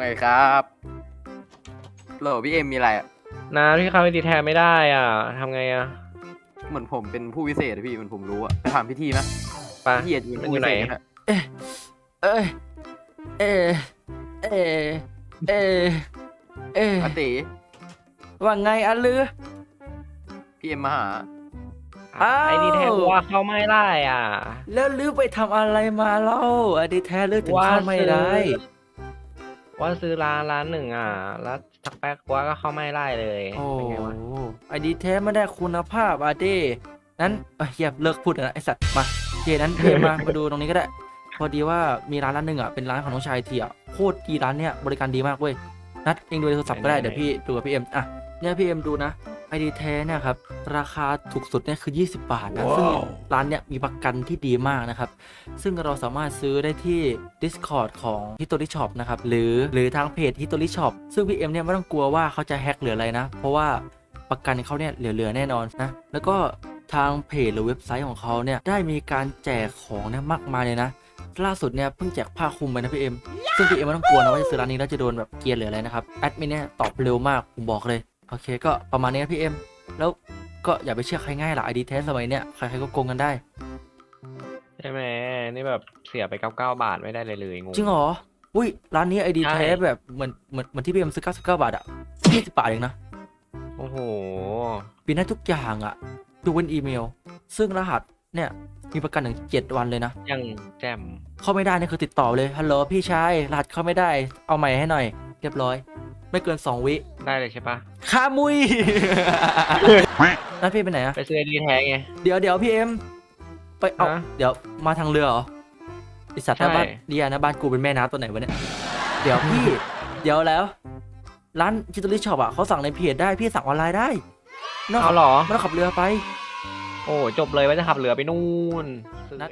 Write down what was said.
ไงครับโหลพี่เอ็มมีอะไรอะนะพี่เข้าไปดีแทนไม่ได้อะทำไงอะเหมือนผมเป็นผู้วิเศษอะพี่เหมันผมรู้อะไปถามพิธีไหมไป พี่อาจจะเป็นมันผู้อยู่วิไหนเศษก็ได้เอ้ยเอ้ยเอ้ยเอ้ยเอ้ยอาติว่าไงอันลือ พี่เอ็มมาหา อ้าว ไอ้ดีแทนว่าเข้าไม่ได้อะแล้วลือไปทำอะไรมาเล่าอดีแท้ลือถึงเข้าไม่ได้ ว่าซื้อร้านร้านหนึ่งอะ แล้วสักแป๊กว่าก็เข้าไม่ได้เลยโอ้เป็นไงวะไอดีแท้ไม่ได้คุณภาพอะเด้นั้นเอ้ยเฮียเลิกพูดนะไอสัตว์มาเจนั้นเจมามาดูตรงนี้ก็ได้ พอดีว่ามีร้านร้านหนึ่งอะเป็นร้านของน้องชายทีอะโคตรดีร้านเนี้ยบริการดีมากเว้ยนัดเองดูในโทรศัพท์ก็ได้เดี๋ยวพี่ดูกับพี่เอ็มอะเนี่ยพี่เอ็มดูนะ ไอดีแท้เนี่ยครับราคาถูกสุดเนี่ยคือ 20 บาทนะ ซึ่งร้านเนี่ยมีประกันที่ดีมากนะครับ ซึ่งเราสามารถซื้อได้ที่ Discord ของ History Shop นะครับ หรือหรือทางเพจ History Shop ซึ่งพี่เอ็มเนี่ยไม่ต้องกลัวว่าเขาจะแฮ็กหรืออะไรนะ เพราะว่าประกันเขาเนี่ยเหลือๆแน่นอนนะแล้วก็ทางเพจหรือเว็บไซต์ของเขาเนี่ยได้มีการแจกของเนี่ยมากมายเลยนะล่าสุดเนี่ยเพิ่งแจกผ้าคลุมไปนะพี่เอ็มซึ่งพี่เอ็มไม่ต้องกลัวนะว่าจะซื้อร้านนี้แล้วจะโดนแบบเกลียร์หรืออะไรนะครับแอดมินเนี่ยตอบเร็วมากผมบอกเลย โอเคก็ประมาณนี้นะพี่เอ็ม แล้วก็อย่าไปเชื่อใครง่ายหรอกไอดีเทสสมัยเนี่ยใครๆก็โกงกันได้ ใช่ไหมนี่แบบเสียไปเก้าเก้าบาทไม่ได้เลยเลยงง จริงเหรอ อุ้ยร้านนี้ไอดีใช่ เทสแบบเหมือนเหมือนเหมือนที่พี่เอ็มซื้อ99 บาทอะ20บาทเองนะโอ้โห ปีนได้ทุกอย่างอะดูเป็นอีเมล ซึ่งรหัสเนี่ยมีประกันถึง7วันเลยนะ ยังแจ่มเข้าไม่ได้นี่คือติดต่อเลยฮัลโหลพี่ชายรหัสเข้าไม่ได้เอาใหม่ให้หน่อย เรียบร้อย ไม่เกิน 2 วิได้เลยใช่ปะค่ามุย นั่นพี่ไปไหนอะไปซื้อดีแท้ไง เดี๋ยวเดี๋ยวพี่เอ็มไปเอาฮะเดี๋ยวมาทางเรือเหรอไอสัตว์หน้าใช่บ้านเดียนะบ้านกูเป็นแม่น้ำตัวไหนวะเนี่ยเดี๋ยวพี่ เดี๋ยวแล้ว ร้านจิตตอรี่ช็อปอะเขาสั่งในเพจได้พี่สั่งออนไลน์ได้ไม่ต้องเอาขับเหรอ ไม่ต้องขับเรือไป โอ้จบเลยว่าจะขับเรือไปนู่นนัด